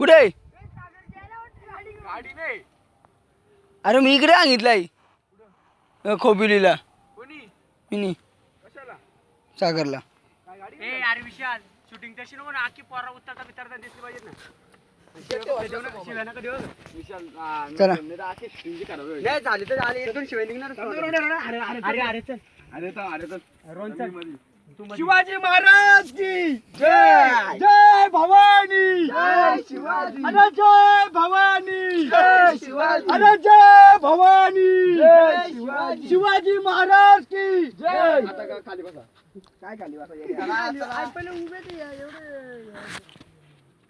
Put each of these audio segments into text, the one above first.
कुठे अरे मी इकडे सांगितलंय खोबिलीला. कोणी? मिनी. कशाला? सागरला. काय गाडी ए अरे विशाल शूटिंग तशी ना आखी पोरा उतरता बितरता दिसली पाहिजेत ना. तर झाली शिवाय निघणार अरे अरे अरे चल. अरे तर अरे तर शिवाजी महाराज की. जय जय भवानी. जय शिवाजी. अरे जय भवानी. जय शिवाजी. अरे जय भवानी. जय शिवाजी. शिवाजी महाराज की. जय. आता का खाली बसा. काय खाली बसा?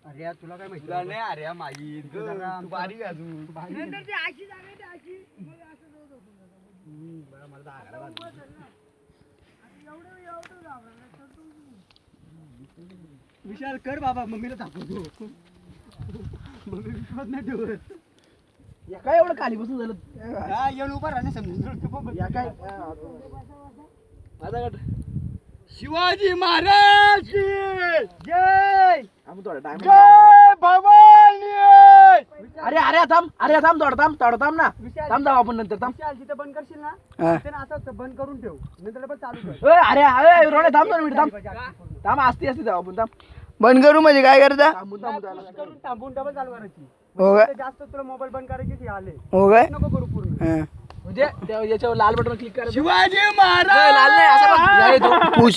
अरे यार, तुला काय माहिती? नाही अरे माई. तू बारीक आहे अजून. विशाल कर बाबा मम्मीला दाखवतो मम्मी विश्वास नाही ठेवत. या काय एवढं खाली बसून झालं. हा, येऊन उभा राहणे समजून या काय शिवाजी महाराज की जय! जय भवानी अरे अरे थांब अरे थांब थोडा थांब थोडा थांब ना. थांब थांब आपण नंतर थांब. विशाल जिथे बंद करशील ना हा. तिथे ना असं बंद करून ठेव. नंतर डबल चालू कर. ए, अरे अरे रोणे थांब दोन मिनिट थांब. थांब असते असते थांब आपण थांब. बंद करू म्हणजे काय करता? थांबून करून थांबून डबल चालू करायची. हो जास्त तुला मोबाईल बंद करायची ती आले. हो काय नको करू पूर्ण. हा. म्हणजे त्या- याच्यावर लाल बटन क्लिक शिवाजी नाही, महाराज! लाल नाही असं बघ. या येतो. पुश.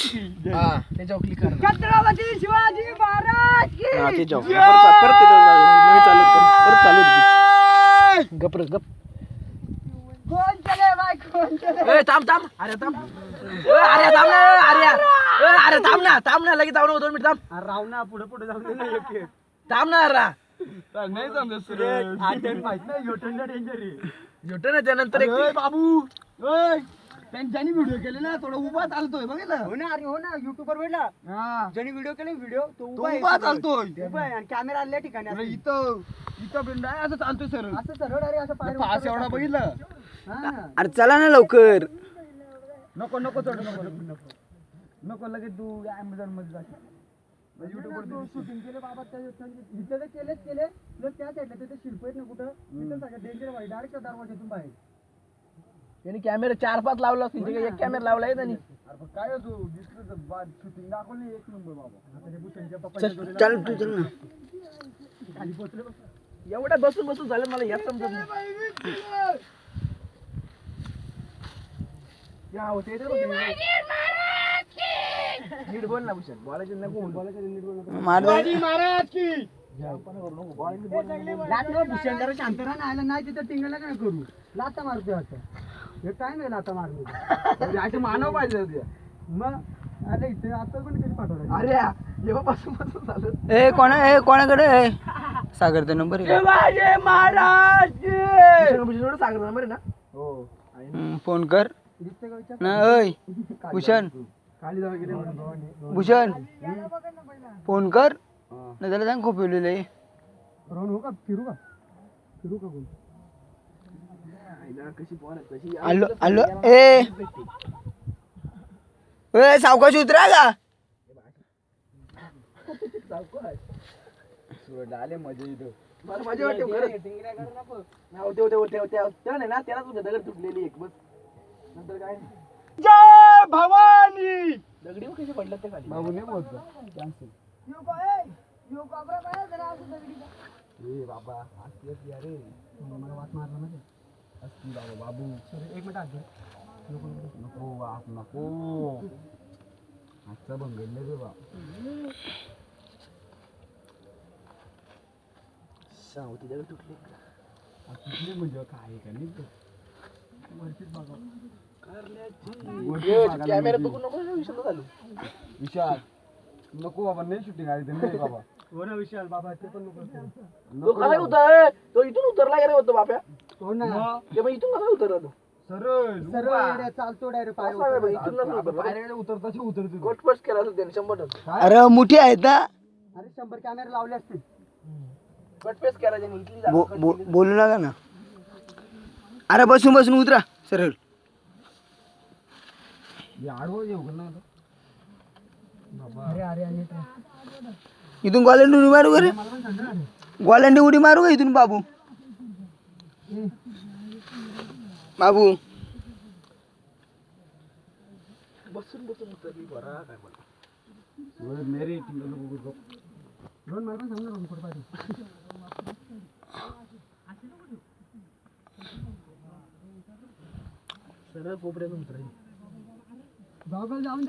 हा त्याच्यावर क्लिक करा छत्रपती शिवाजी महाराज की! हा, त्याच्यावर परत चा- परत त्याच्यावर जा. नवीन चालू कर. परत चालू होती. गप रे गप. कोण चले बाय कोण चले? ए थांब थांब. अरे थांब. ए, अरे थांब ना अरे ए, अरे थांब ना थांब ना लगेच थांब ना दोन मिनिट थांब. अरे राव ना पुढे पुढे जाऊन दे ना एक एक. थांब ना रा नाही समजत turn माहीत नाही danger आहे. झोट ना त्यानंतर एक बाबू. ओय त्यांच्यानी व्हिडिओ केले ना थोडं उभा चालतोय बघितलं? हो ना अरे हो ना युट्यूब वर भेटला हा. ज्याने व्हिडिओ केले व्हिडिओ तो तो उभा आहे उभा. चालतोय. उभा आहे आणि कॅमेरा आल्या ठिकाणी अरे असं. इथं इथं बिंड आहे असं चालतोय सर असं सरळ अरे असं पाय फास एवढा बघितलं? हा. अरे चला ना लवकर. नको नको चढ नको नको नको. लगेच तू अमेझॉनमध्ये जाशील शूटिंग केलं बाबा त्या- त्या- इथं तर केलेच केले प्लस त्या साईडला तिथे शिल्प आहेत ना कुठं? तिथं सगळं डेंजर व्हाय डायरेक्ट दरवाजातून बाहेर. त्यांनी कॅमेरा चार पाच लावला असतील ते एक कॅमेरा लावला आहे त्यांनी. अरे पण काय तू? दिसलं तर शूटिंग दाखवली एक नंबर बाबा. आता ते भूषणच्या चल पप्पाच्या चल तू चल ना. खाली एवढ्या बसून बसून झालं मला याच समजत नाही. या होते. नीट बोल ना भूषण. बोलायचं नको बोल. शिवाजी महाराज की! लाता भूषण जरा शांत राहा ना आयला नाही तिथं टिंगला काय करू? लाता मारतोय आता. हे काय नाही लाता म्हणजे मानव पाहिजे होते. मग अरे इथे आता पण कधी पाठवलं अरे जेव्हापासून पासून झालं ए कोणा ए कोणाकडे? आहे सागरचा नंबर आहे महाराज! सागरचा नंबर आहे ना? हो. हम्म, फोन कर. ना भूषण. खाली जाऊ गेले भूषण. फोन कर. नाही त्याला सांग खूप लिहिलं आहे रोहन हो का? फिरू का? फिरू का कोण? कशी पोर कशी आलो आलो. ए! ए सावकाश उतरा का आले मजा इथं. मला मजा वाटते खरंच. नाही, होते होते होते होते. नाही ना त्यालाच होते दगड तुटलेली एक बस. नंतर काय नाही. जय भवानी! दगडी कशी पडलं ते खाली? बाबू नाही बोलतो ए बाबा मला वाट मारला म्हणजे. बाबा बाबू. एक मिनिट आधी नको बाप नको. आजचा भंगल रे बा होती दगड तुटली कुठले म्हणजे काय का नाही कॅमेरा बघू नको विषय झालं विशाल नको बाबा नाही शूटिंग आली नाही बाबा. हो ना विशाल? बाबा ते पण नको करू. तो कसा उतर तो इथून उतरला गेला होता बाप्या. हो ना ते मग इथून कसा उतरला तो? सरळ सरळ येड्या, चालतो डायरेक्ट पाय असा आहे बाई, इथून नसलं उतरला. पायऱ्याकडे उतरताची उतरते तू. कोटपट केला असेल त्याने शंभर टक्के. अरे मोठी आहेत ना? अरे शंभर कॅमेरे लावले असतील कटपेस केला त्याने इथली जागा बो- cut बो- केली. बोलू नका ना. अरे बसून बसून उतरा. सरळ. हे आडवं येऊ का ना आता? अरे अरे अरे. इथून ग्वालंडी उडी मारू रे ग्वालंडी उडी मारू का इथून बाबू बाबू सरळ पोपड्यातून उतरायची गॉगल जाऊन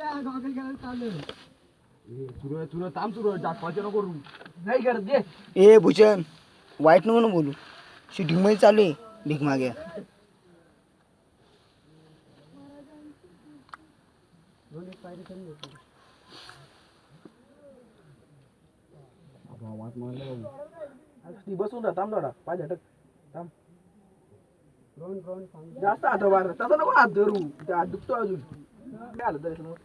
आहे. तुला थांब दाखवायचं नको नाही करत घे ए भूषण वाईट नको ना बोलू. शूटिंगमध्ये चालू आहे. भीक मागे. ती बसून राहा थांब थोडा पाय झटक थांब जास्त हात बाहेर तसा नको हात धरू. हात दुखतो अजून. काय आलं तरी समोर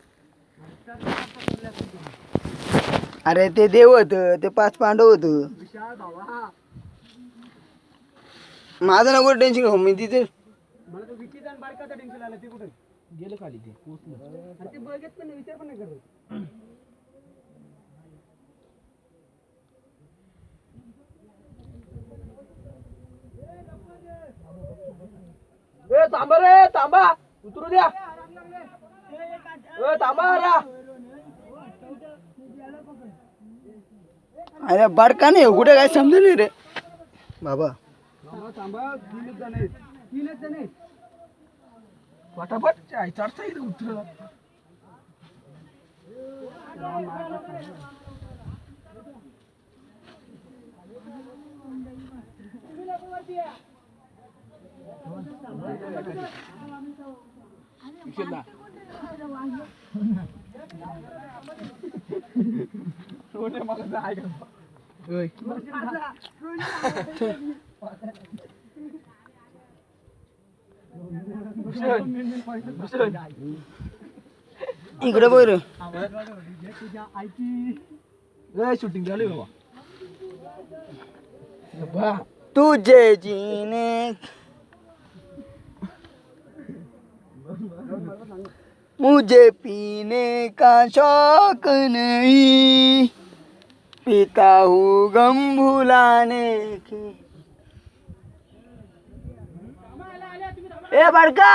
अरे ते देव होत ते पाच पांडव होत. माझं नको टेन्शन घेऊ? मी तिथे गेलं खाली ते पोचलं. आणि ते बघत पण नाही विचार पण नाही करत. ए थांबा रे थांबा. उतरू द्या. अरे बडका नाही हो, कुठे काय समजलं नाही रे बाबा थांबा थांबा तीनच जण आहेत तीनच जण आहेत. फटाफट चाय चढता येईल उतर इकडे बर शूटिंग झाली बाबा. तुझे जीने मुझे पीने का शौक नहीं। पीता हूँ गम भुलाने की। ए बडका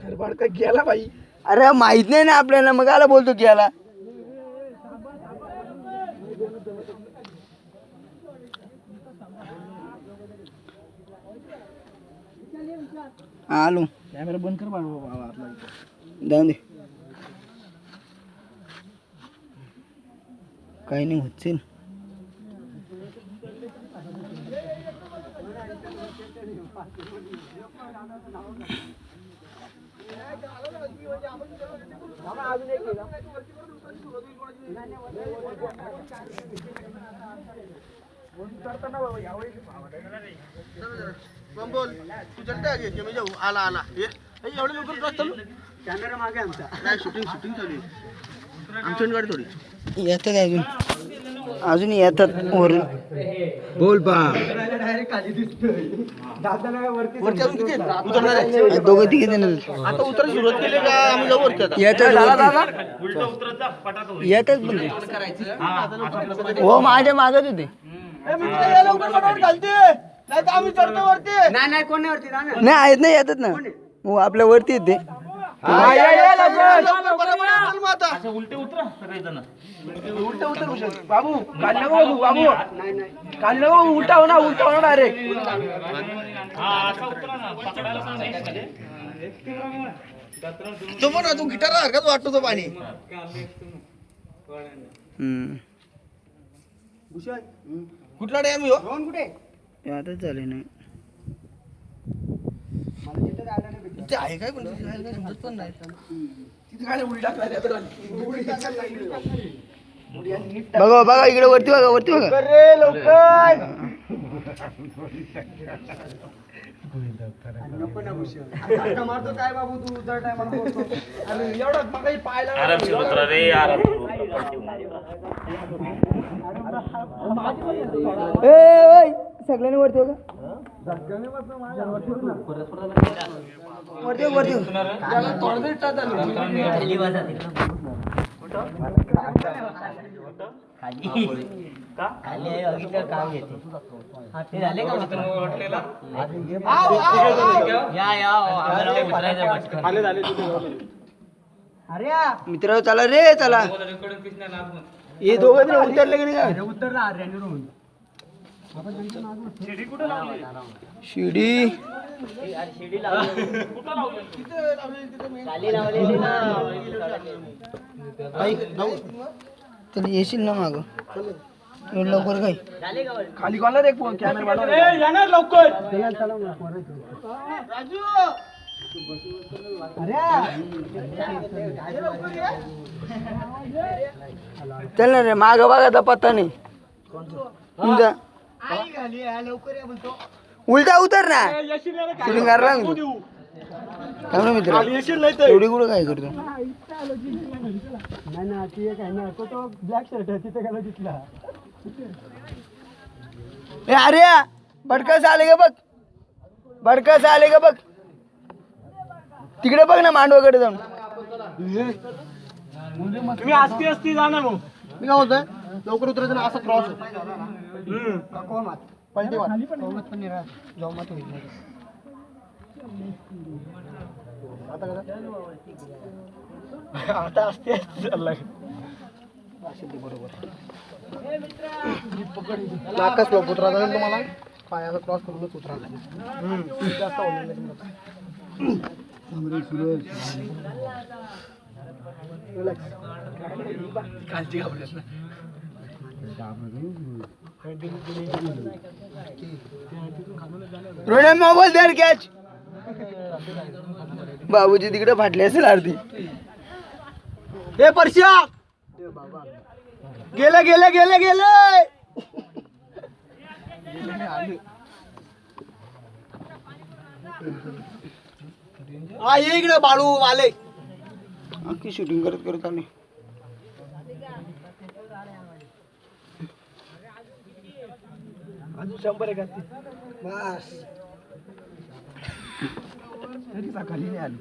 अरे बाळका गेला बाई। अरे माहीत नाही ना आपल्याला मग आला बोलतो याला आलो. कॅमेरा बंद कर बाबा आपला जाऊन दे. काही नाही होत बोल तू चलता आगे मी जाऊ. आला आला. ये. एवढे लवकर चालू. कॅमेरा मागे आमचा. नाही शूटिंग शूटिंग चालू आहे. आमच्या गाडी थोडी. येतात अजून. अजून येतात वरून. बोल बा? दोघं तिघे देणार आता उतरायला सुरुवात केली का? आम्ही जाऊ वरती आता. येतात पण हो माझ्या मागत होते नाही तर आम्ही चढतो वरती. नाही नाही कोण नाही वरती? जा ना नाही आहेत नाही येतात ना. हो आपल्या वरती येते. उलटे उतर भूषण. बाबू नको नको बघू, उलटा हो ना उलटा हो ना डायरेक्ट तो पण तू गिटार हरकत वाटतो तो पाणी. कुठला डॅम हो? कुठे हे आता चालेल नाही ते आहे काय पण तिथे आहे काय समजत पण नाही. तिथे काय उडी टाकला त्या तर उडी टाकायला लागली. उडी आणि नीट टाक. बघा बघा इकडे वरती बघा वरती बघा. रे लवकर. नको ना भूषण धक्का मारतो काय बाबू तू? दर टायमाला बोलतो अरे एवढा मगाही पाहायला उतरा रे आराम. ए ओय, सगळ्यांनी वरती आलं. अरे मित्र चला रे चला. हे दोघं उतरले की नाही ना आर्याने शिडी तरी येशील ना माग. लवकर काय? खाली कॉलर एक फोन कॅमेरा येणार लवकर. चल ना रे माग बघा पत्ता नाही. उलटा उलटा उतर ना. शूटिंग करायला लागतो थांब ना मित्र. एवढी कुठं काय करतो? नाही ना ती एक आहे ना तो तो ब्लॅक शर्ट आहे तिथे गेला तिथला. ए अरे भडकस आले का बघ. भडकस आले का बघ. तिकडे बघ ना मांडवाकडे जाऊन. तुम्ही असती असती जाणार मग मी काय होतोय लवकर उतरायचं ना असं क्रॉस पलटी मार. आता कसं? आता असते. चाललाय. नाका स्लोप उतरायचा आहे तुम्हाला. पायाचा क्रॉस करूनच जास्त नाही तुम्हाला. Relax. बाबूजी तिकडे फाटले असेल आरती. ए, परश्या. गेलं गेलं गेलं गेलं. हा ये इकडे बाळू आले. अख्खी शूटिंग करत करत आली. शंभर एक बस. तरी सकाळी नाही आली.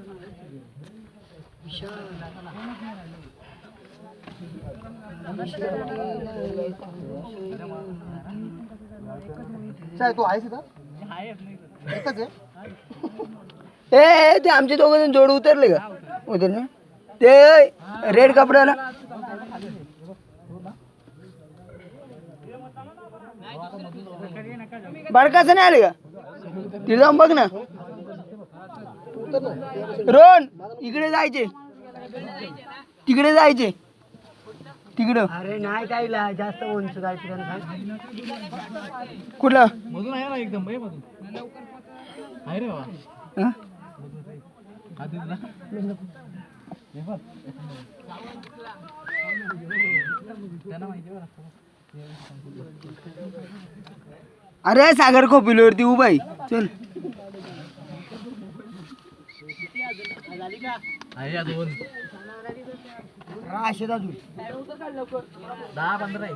तू आहेस इथं? एकच आहे? ए ते आमचे दोघं जण जोड उतरले का? उतरले? ते रेड कपड्याला. बडकाचं नाही आले का? तिथे जाऊन बघ ना. रोन इकडे जायचे. तिकडे जायचे. तिकडं. अरे नाही काय ला- जास्त उंच जायचं कुठलं? मधून आहे ना एकदम बाई मधून. आहे रे बाबा. हं? अरे सागर खोपिलीवरती उभा आहे. चल. दहा पंधरा आहे.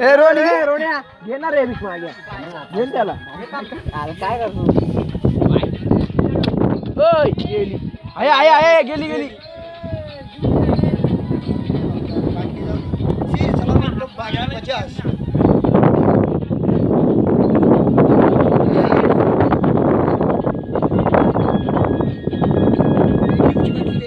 ए रोड रोण्या घेणार रे भीक माग्या घेन त्याला. काय करतो? ओय, गेली. आहे आहे आहे गेली गेली. पचास.